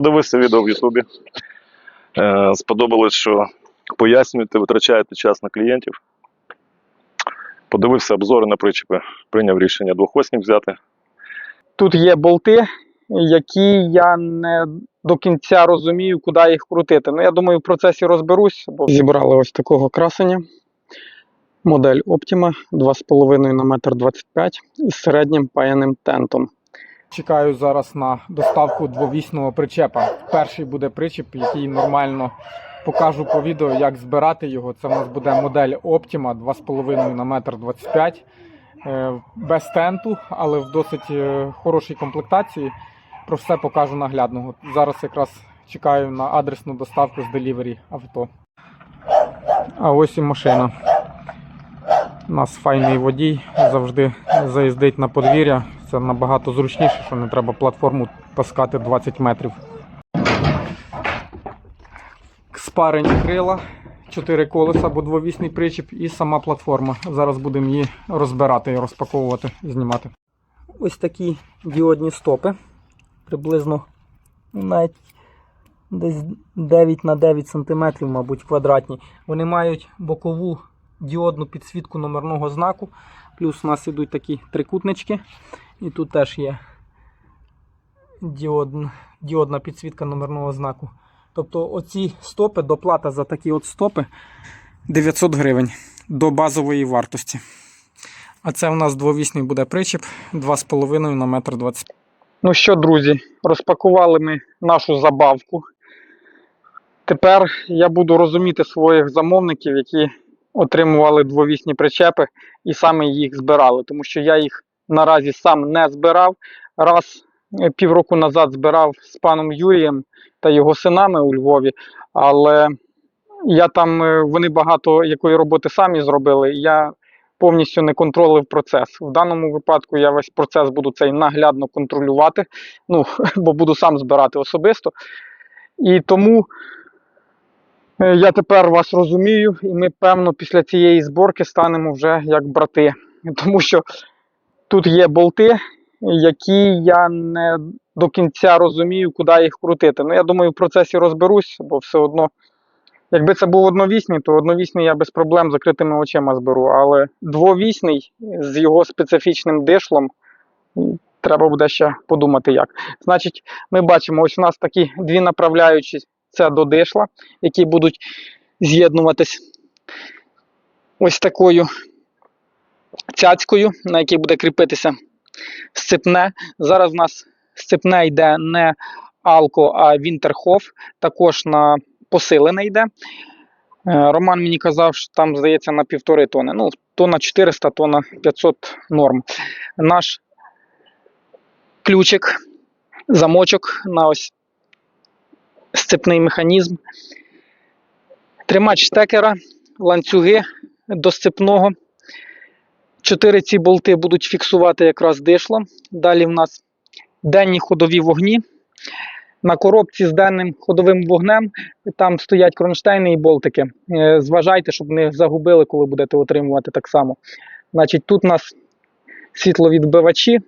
Дивився відео в Ютубі. Е, Сподобалось, що пояснюєте, витрачаєте час на клієнтів. Подивився обзори на причепи, прийняв рішення двохоснік взяти. Тут є болти, які я не до кінця розумію, куди їх крутити. Ну, я думаю, в процесі розберусь, бо зібрали ось такого красення. Модель Optima 2,5 на 1,25 м із середнім паяним тентом. Чекаю зараз на доставку двовісного причепа. Перший буде причеп, який нормально покажу по відео, як збирати його. Це в нас буде модель Optima 2,5 на 1,25 м. Е, без тенту, але в досить е, хорошій комплектації. Про все покажу наглядно. Зараз якраз чекаю на адресну доставку з делівері авто. А ось і машина. У нас файний водій, завжди заїздить на подвір'я. Це набагато зручніше, що не треба платформу таскати 20 метрів. Спарені крила, 4 колеса або двовісний причіп і сама платформа. Зараз будемо її розбирати, розпаковувати і знімати. Ось такі діодні стопи. Приблизно навіть десь 9 на 9 см, мабуть, квадратні. Вони мають бокову діодну підсвітку номерного знаку. Плюс у нас ідуть такі трикутнички. І тут теж є діодн- діодна підсвітка номерного знаку. Тобто оці стопи, доплата за такі от стопи 900 гривень до базової вартості. А це у нас двовісний буде причіп 2,5 на 1,20 м. Ну що, друзі, розпакували ми нашу забавку. Тепер я буду розуміти своїх замовників, які отримували двовісні причепи і саме їх збирали, тому що я їх наразі сам не збирав. Раз е, півроку назад збирав з паном Юрієм та його синами у Львові, але я там е, вони багато якої роботи самі зробили. Я повністю не контролив процес. В даному випадку я весь процес буду цей наглядно контролювати, ну, бо буду сам збирати особисто. І тому е, я тепер вас розумію, і ми, певно, після цієї зборки станемо вже як брати. Тому що тут є болти, які я не до кінця розумію, куди їх крутити. Ну, я думаю, в процесі розберусь, бо все одно. Якби це був одновісний, то одновісний я без проблем закритими очима зберу. Але двовісний з його специфічним дишлом треба буде ще подумати як. Значить, ми бачимо, ось у нас такі дві направляючі це до дишла, які будуть з'єднуватись ось такою цяцькою, на якій буде кріпитися сцепне. Зараз у нас сцепне йде не Алко, а Вінтерхоф. Також на посилене йде. Е, Роман мені казав, що там, здається, на півтори тони. Ну, тонна 400, тонна 500 норм. Наш ключик, замочок на ось сцепний механізм. Тримач штекера, ланцюги до сцепного. Чотири ці болти будуть фіксувати якраз дишло. Далі в нас денні ходові вогні. На коробці з денним ходовим вогнем там стоять кронштейни і болтики. Е, Зважайте, щоб не загубили, коли будете отримувати так само. Значить, тут у нас світловідбивачі,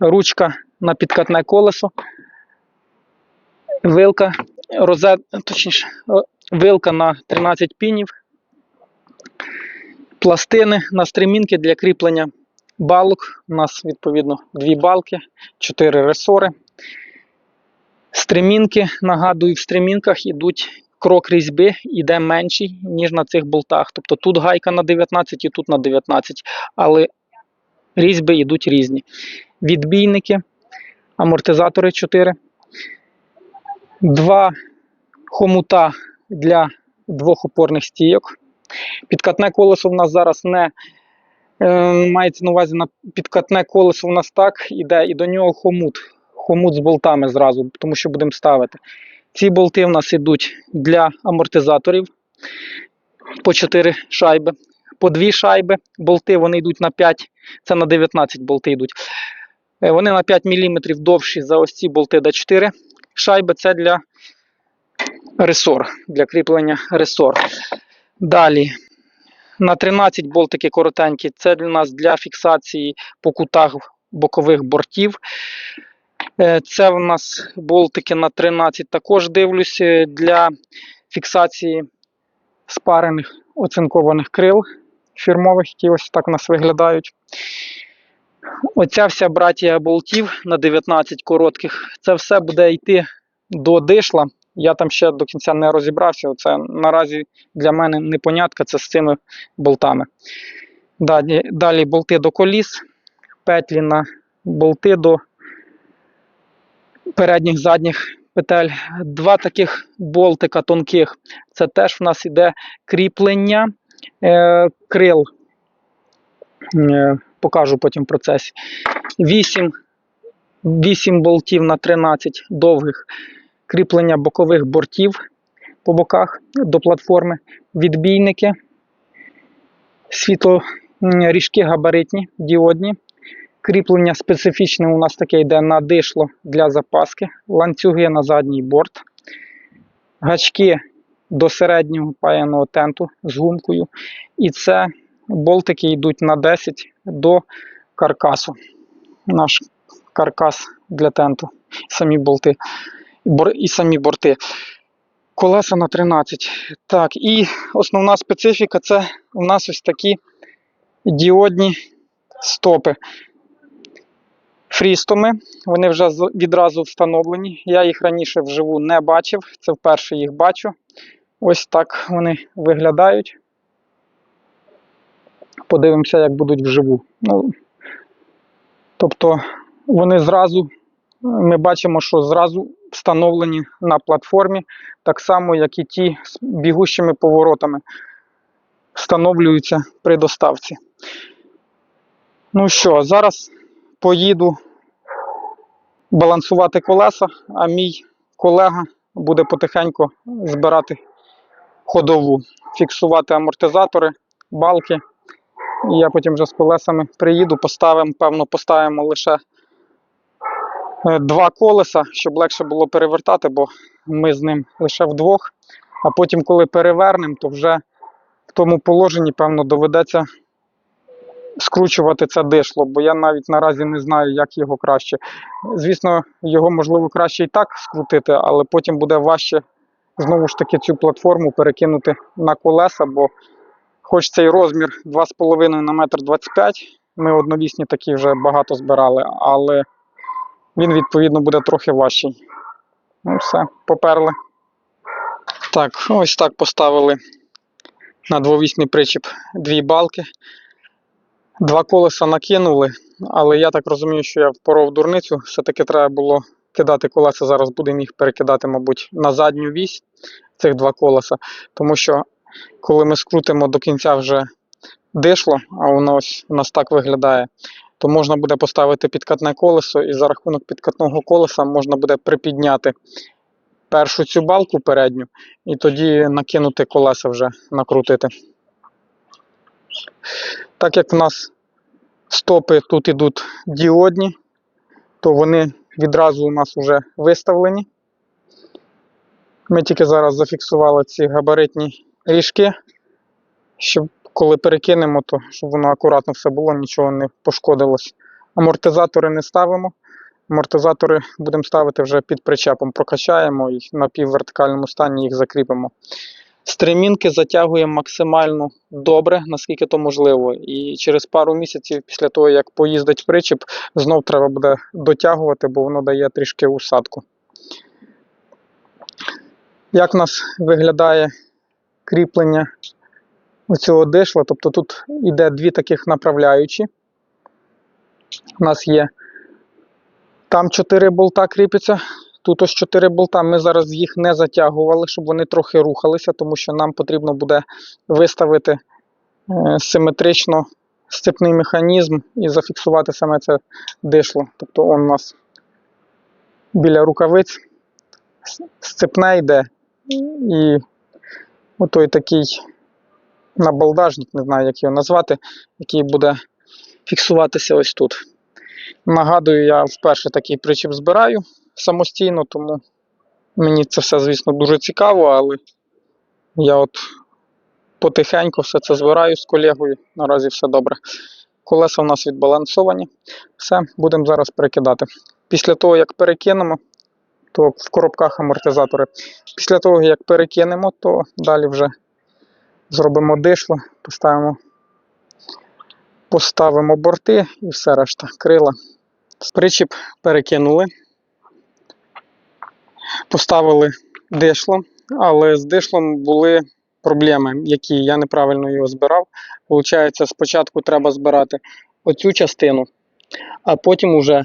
ручка на підкатне колесо, вилка, розет, точніше, вилка на 13 пінів, пластини на стремінки для кріплення балок. У нас, відповідно, дві балки, чотири ресори. Стремінки, нагадую, в стремінках йдуть крок різьби, іде менший, ніж на цих болтах. Тобто тут гайка на 19 і тут на 19, але різьби йдуть різні. Відбійники, амортизатори 4, два хомута для двох опорних стійок. Підкатне колесо в нас зараз не е, мається на увазі на підкатне колесо у нас так іде, і до нього хомут хомут з болтами зразу, тому що будемо ставити. Ці болти в нас йдуть для амортизаторів по 4 шайби, по 2 шайби. Болти вони йдуть на 5, це на 19 болти йдуть. Е, Вони на 5 мм довші за ось ці болти до 4 шайби. Це для ресор, для кріплення ресор. Далі. На 13 болтики коротенькі, це для нас для фіксації по кутах бокових бортів. Е, Це в нас болтики на 13. Також дивлюсь для фіксації спарених оцинкованих крил фірмових, які ось так у нас виглядають. Оця вся братія болтів на 19 коротких. Це все буде йти до дишла. Я там ще до кінця не розібрався. Це наразі для мене непонятка це з цими болтами. Далі, далі болти до коліс, петлі на болти до передніх задніх петель. Два таких болтика тонких. Це теж в нас іде кріплення е, крил. Е, покажу потім в процесі. 8, 8 болтів на 13 довгих кріплення бокових бортів по боках до платформи, відбійники, світло м, ріжки габаритні, діодні. Кріплення специфічне у нас таке йде на дишло для запаски, ланцюги на задній борт, гачки до середнього паяного тенту з гумкою. І це болтики йдуть на 10 до каркасу. Наш каркас для тенту, самі болти і самі борти. Колеса на 13. Так, і основна специфіка це у нас ось такі діодні стопи. Фрістоми, вони вже відразу встановлені. Я їх раніше вживу не бачив, це вперше їх бачу. Ось так вони виглядають. Подивимося, як будуть вживу. Ну, тобто вони зразу, ми бачимо, що зразу встановлені на платформі, так само, як і ті з бігущими поворотами встановлюються при доставці. Ну що, зараз поїду балансувати колеса, а мій колега буде потихеньку збирати ходову, фіксувати амортизатори, балки. І я потім вже з колесами приїду, поставимо, певно, поставимо лише два колеса, щоб легше було перевертати, бо ми з ним лише вдвох. А потім, коли перевернемо, то вже в тому положенні, певно, доведеться скручувати це дишло, бо я навіть наразі не знаю, як його краще. Звісно, його можливо краще і так скрутити, але потім буде важче знову ж таки цю платформу перекинути на колеса, бо хоч цей розмір 2,5 на 1,25 м, ми одновісні такі вже багато збирали, але він відповідно буде трохи важчий. Ну все, поперли. Так, ось так поставили на двовісний причіп дві балки. Два колеса накинули, але я так розумію, що я впоров дурницю. Все-таки треба було кидати колеса. Зараз будемо їх перекидати, мабуть, на задню вісь цих два колеса. Тому що коли ми скрутимо до кінця вже дишло, а воно ось у нас так виглядає, то можна буде поставити підкатне колесо, і за рахунок підкатного колеса можна буде припідняти першу цю балку передню, і тоді накинути колеса вже накрутити. Так як в нас стопи тут ідуть діодні, то вони відразу у нас вже виставлені. Ми тільки зараз зафіксували ці габаритні ріжки, щоб коли перекинемо, то щоб воно акуратно все було, нічого не пошкодилось. Амортизатори не ставимо. Амортизатори будемо ставити вже під причепом, прокачаємо і на піввертикальному стані їх закріпимо. Стремінки затягуємо максимально добре, наскільки то можливо. І через пару місяців після того, як поїздить причіп, знов треба буде дотягувати, бо воно дає трішки усадку. Як у нас виглядає кріплення оцього дишла? Тобто тут йде дві таких направляючі. У нас є там 4 болта кріпиться, Тут ось 4 болта. Ми зараз їх не затягували, щоб вони трохи рухалися, тому що нам потрібно буде виставити е, симетрично сцепний механізм і зафіксувати саме це дишло. Тобто он у нас біля рукавиць сцепне йде. І отой такий набалдажник, не знаю, як його назвати, який буде фіксуватися ось тут. Нагадую, я вперше такий причіп збираю самостійно, тому мені це все, звісно, дуже цікаво, але я от потихеньку все це збираю з колегою. Наразі все добре. Колеса у нас відбалансовані. Все, будемо зараз перекидати. після того, як перекинемо, то в коробках амортизатори. Після того, як перекинемо, то далі вже зробимо дишло, поставимо, поставимо борти і все решта, крила. Причіп перекинули, поставили дишло, але з дишлом були проблеми, які я неправильно його збирав. Получається, спочатку треба збирати оцю частину, а потім уже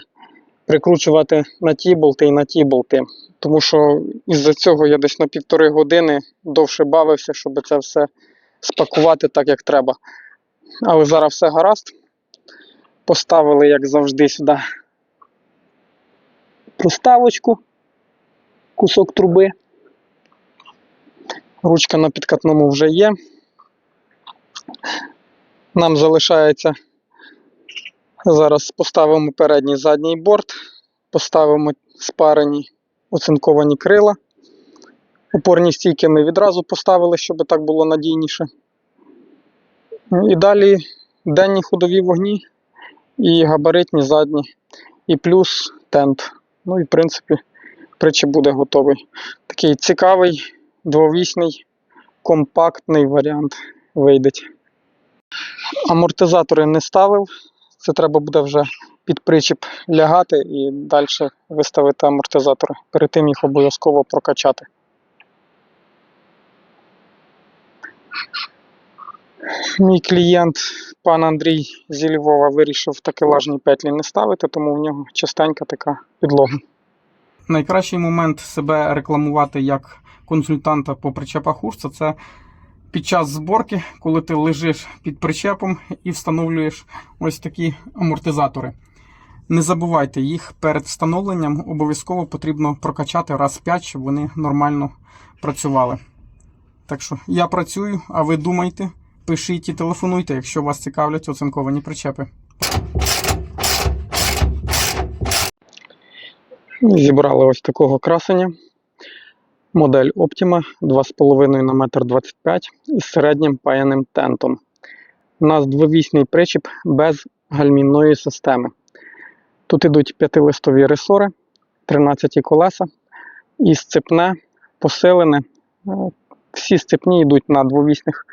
прикручувати на ті болти і на ті болти. Тому що із-за цього я десь на півтори години довше бавився, щоб це все спакувати так, як треба. Але зараз все гаразд. Поставили, як завжди, сюди проставочку, кусок труби. Ручка на підкатному вже є. Нам залишається зараз поставимо передній задній борт, поставимо спарені оцинковані крила. Опорні стійки ми відразу поставили, щоб так було надійніше. І далі денні ходові вогні і габаритні задні, і плюс тент. Ну і в принципі причіп буде готовий. Такий цікавий, двовісний, компактний варіант вийде. Амортизатори не ставив. Це треба буде вже під причіп лягати і далі виставити амортизатори. Перед тим їх обов'язково прокачати. Мій клієнт, пан Андрій зі Львова, вирішив такелажні петлі не ставити, тому в нього частенька така підлога. Найкращий момент себе рекламувати як консультанта по причепах Урса це під час зборки, коли ти лежиш під причепом і встановлюєш ось такі амортизатори. Не забувайте їх перед встановленням обов'язково потрібно прокачати раз 5, щоб вони нормально працювали. Так що я працюю, а ви думайте, пишіть і телефонуйте, якщо вас цікавлять оцинковані причепи. Зібрали ось такого красення. Модель Optima 2,5 на 1,25 м із середнім паяним тентом. У нас двовісний причіп без гальмівної системи. Тут йдуть п'ятилистові ресори, 13 колеса і сцепне, посилене. Всі сцепні йдуть на двовісних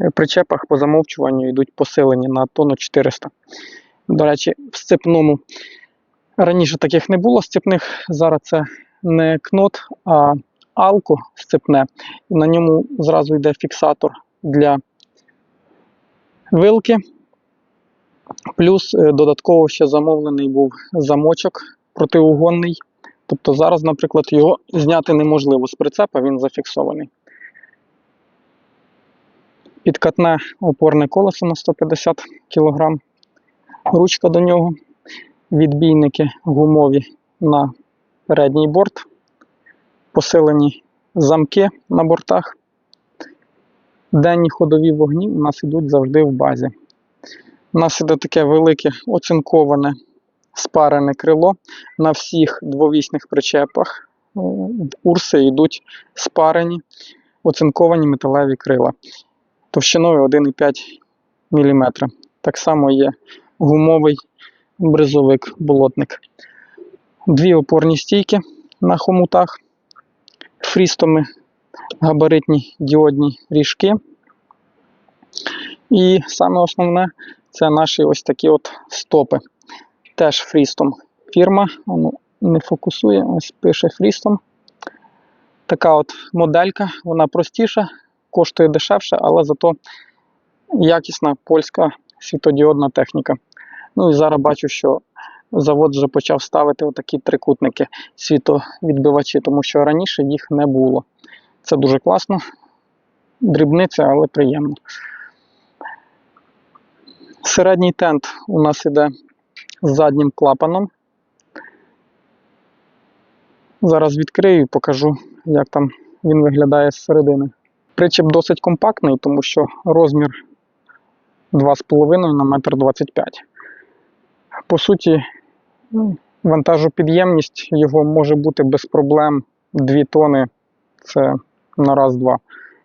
е, причепах по замовчуванню йдуть посилені на тонну 400. До речі, в сцепному раніше таких не було сцепних. Зараз це не кнот, а алко сцепне. На ньому зразу йде фіксатор для вилки. Плюс е, додатково ще замовлений був замочок протиугонний. Тобто зараз, наприклад, його зняти неможливо з прицепа, він зафіксований. Підкатне опорне колесо на 150 кг. Ручка до нього. Відбійники гумові на передній борт. Посилені замки на бортах. Денні ходові вогні у нас йдуть завжди в базі. У нас іде таке велике оцинковане спарене крило. На всіх двовісних причепах е, урси йдуть спарені оцинковані металеві крила товщиною 1,5 мм. Так само є гумовий бризовик болотник. Дві опорні стійки на хомутах, фрістоми, габаритні діодні ріжки. І саме основне це наші ось такі от стопи. Теж фрістом фірма. Воно не фокусує, ось пише фрістом. Така от моделька, вона простіша, коштує дешевше, але зато якісна польська світодіодна техніка. Ну і зараз бачу, що завод вже почав ставити отакі трикутники світовідбивачі, тому що раніше їх не було. Це дуже класно. Дрібниця, але приємно. Середній тент у нас іде з заднім клапаном. Зараз відкрию і покажу, як там він виглядає зсередини. Причіп досить компактний, тому що розмір 2,5 на 1,25 м. По суті, ну, вантажопідємність його може бути без проблем 2 тони. Це на раз-два.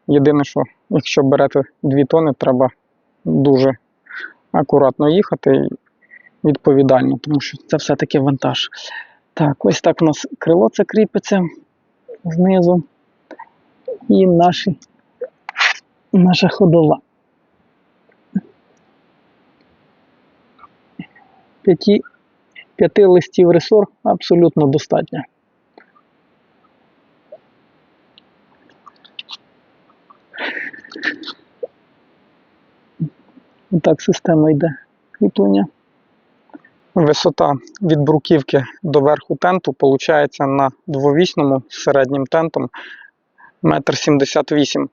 Єдине, що якщо берете 2 тони, треба дуже акуратно їхати і відповідально, тому що це все-таки вантаж. Так, ось так у нас крило це кріпиться знизу. І наші, наша ходова. П'яти, п'яти листів ресор абсолютно достатньо. Так система йде кріплення. Висота від бруківки до верху тенту виходить на двовісному з середнім тентом 1,78 м.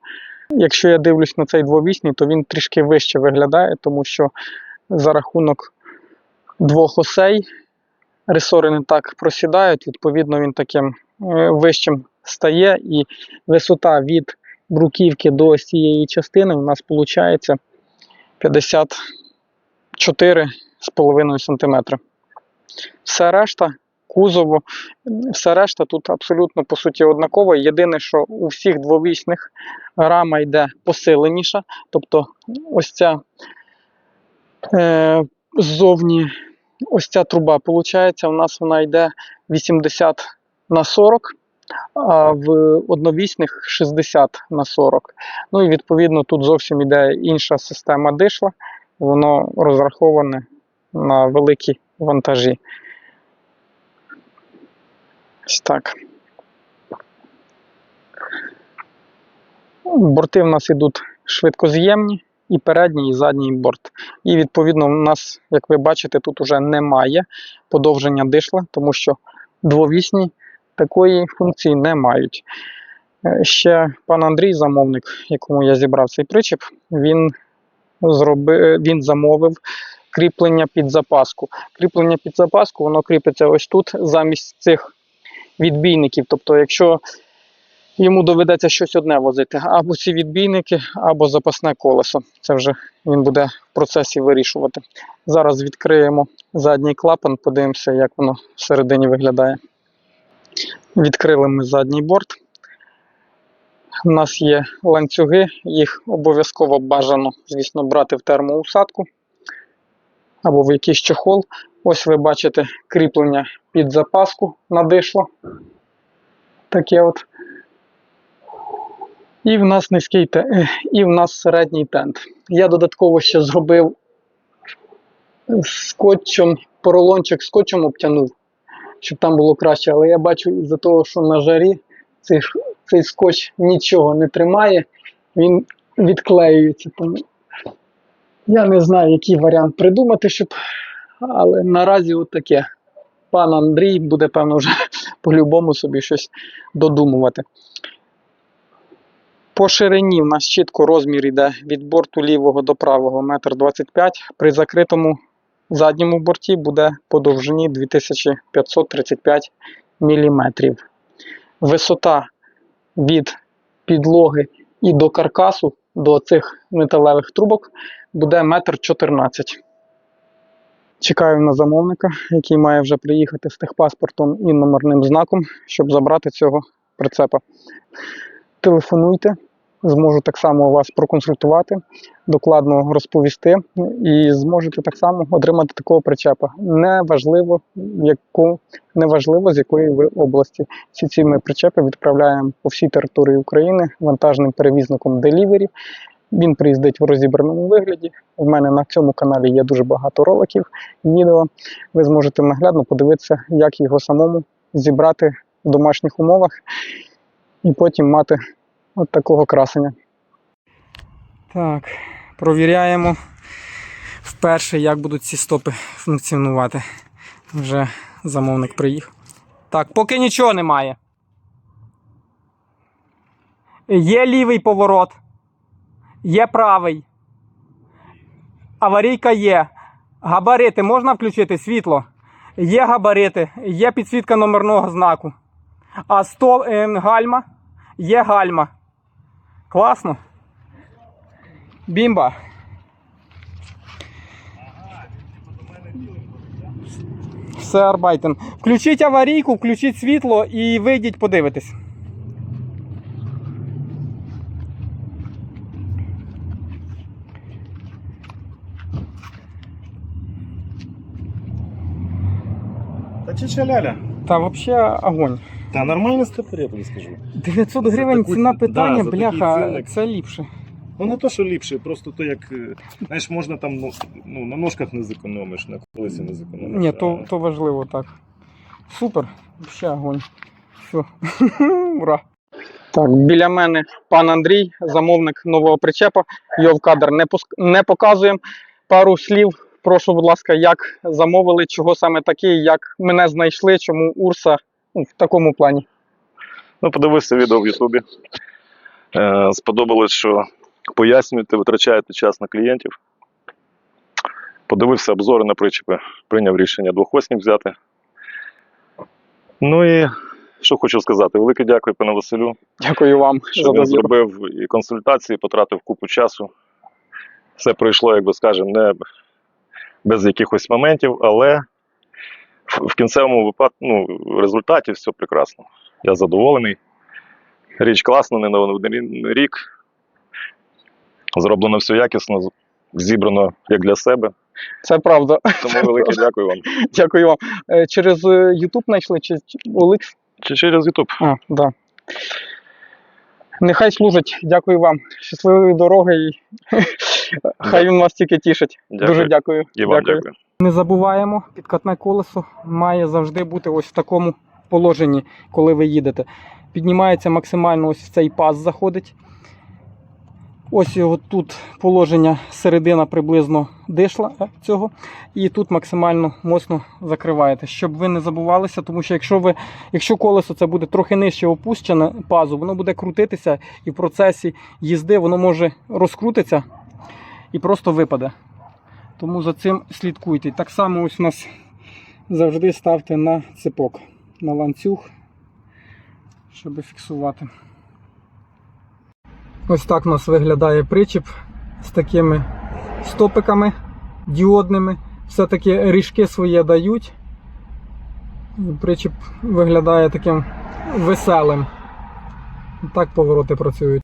Якщо я дивлюсь на цей двовісний, то він трішки вище виглядає, тому що за рахунок двох осей ресори не так просідають, відповідно, він таким е, вищим стає, і висота від бруківки до ось цієї частини у нас виходить 54,5 см. Все решта кузово, все решта тут абсолютно по суті однаково. Єдине, що у всіх двовісних рама йде посиленіша, тобто ось ця е, ззовні ось ця труба, виходить, у нас вона йде 80 на 40, а в одновісних 60 на 40. Ну і відповідно тут зовсім йде інша система дишла, воно розраховане на великі вантажі. Ось так. Борти в нас йдуть швидкоз'ємні, і передній, і задній борт. І відповідно, у нас, як ви бачите, тут вже немає подовження дишла, тому що двовісні такої функції не мають. Е, Ще пан Андрій, замовник, якому я зібрав цей причіп, він, зроби, він замовив кріплення під запаску. Кріплення під запаску воно кріпиться ось тут замість цих відбійників. Тобто, якщо йому доведеться щось одне возити, або ці відбійники, або запасне колесо. Це вже він буде в процесі вирішувати. Зараз відкриємо задній клапан, подивимося, як воно всередині виглядає. Відкрили ми задній борт. У нас є ланцюги, їх обов'язково бажано, звісно, брати в термоусадку або в якийсь чохол. Ось ви бачите кріплення під запаску на дишло. Таке от. І в нас низький те- е, і в нас середній тент. Я додатково ще зробив скотчем, поролончик скотчем обтянув, щоб там було краще. Але я бачу із-за того, що на жарі цей, цей скотч нічого не тримає, він відклеюється. Тому я не знаю, який варіант придумати, щоб. Але наразі от таке. Пан Андрій буде, певно, вже по-любому собі щось додумувати. По ширині в нас чітко розмір йде від борту лівого до правого 1,25 м. При закритому задньому борті буде по довжині 2535 мм. Висота від підлоги і до каркасу, до цих металевих трубок, буде метр 14. Чекаю на замовника, який має вже приїхати з техпаспортом і номерним знаком, щоб забрати цього прицепа. Телефонуйте, зможу так само вас проконсультувати, докладно розповісти і зможете так само отримати такого причепа. Неважливо, яку, неважливо з якої ви області. Всі ці ми причепи відправляємо по всій території України вантажним перевізником Delivery. Він приїздить в розібраному вигляді. У мене на цьому каналі є дуже багато роликів, відео. Ви зможете наглядно подивитися, як його самому зібрати в домашніх умовах і потім мати от такого красення. Так, провіряємо вперше, як будуть ці стопи функціонувати. Вже замовник приїхав. Так, поки нічого немає. Є лівий поворот. Є правий. Аварійка є. Габарити можна включити світло. Є габарити, є підсвітка номерного знаку. А 100 е, гальма є гальма. Класно. Бімба. Все, Арбайтен. Включіть аварійку, включіть світло і вийдіть подивитись. Та чи ляля? Та взагалі огонь. Та нормальний степер, я тобі скажу. 900 За гривень таку- ціна да, питання, за такий бляха, цінник. це ліпше. Ну не то, що ліпше, просто то як, е, знаєш, можна там ну, ну, на ножках не зекономиш, на колесі не зекономиш. Ні, то, а- то важливо так. Супер, ще огонь. Все. Ура. Так, біля мене пан Андрій, замовник нового причепа. Його в кадр не, пуск... не показуємо. Пару слів. Прошу, будь ласка, як замовили, чого саме такий, як мене знайшли, чому Урса в такому плані. Ну, подивився відео в Ютубі. Е, сподобалось, що пояснюєте, витрачаєте час на клієнтів. Подивився обзори на причепи, прийняв рішення двохосник взяти. Ну і що хочу сказати, велике дякую пане Василю, Дякую вам за що він довіру. зробив і консультації, потратив купу часу. Все пройшло, як би скажемо, не без якихось моментів, але в кінцевому випадку, ну, в результаті все прекрасно. Я задоволений. Річ класна, не на один рік. Зроблено все якісно, зібрано як для себе. Це правда. Тому велике дякую вам. Дякую вам. Е, Через е, YouTube знайшли чи Олекс? Чи через YouTube? А, да. Нехай служить. Дякую вам. Щасливої дороги і хай він вас тільки тішить. Дякую. Дуже дякую. І вам дякую. Не забуваємо, підкатне колесо має завжди бути ось в такому положенні, коли ви їдете. Піднімається максимально ось в цей паз заходить. Ось його тут положення середина приблизно дишла е, цього. І тут максимально моцно закриваєте, щоб ви не забувалися, тому що якщо ви, якщо колесо це буде трохи нижче опущене пазу, воно буде крутитися і в процесі їзди воно може розкрутитися і просто випаде. Тому за цим слідкуйте. Так само ось у нас завжди ставте на цепок, на ланцюг, щоб фіксувати. Ось так у нас виглядає причіп з такими стопиками діодними. Все-таки ріжки своє дають. Причіп виглядає таким веселим. Так повороти працюють.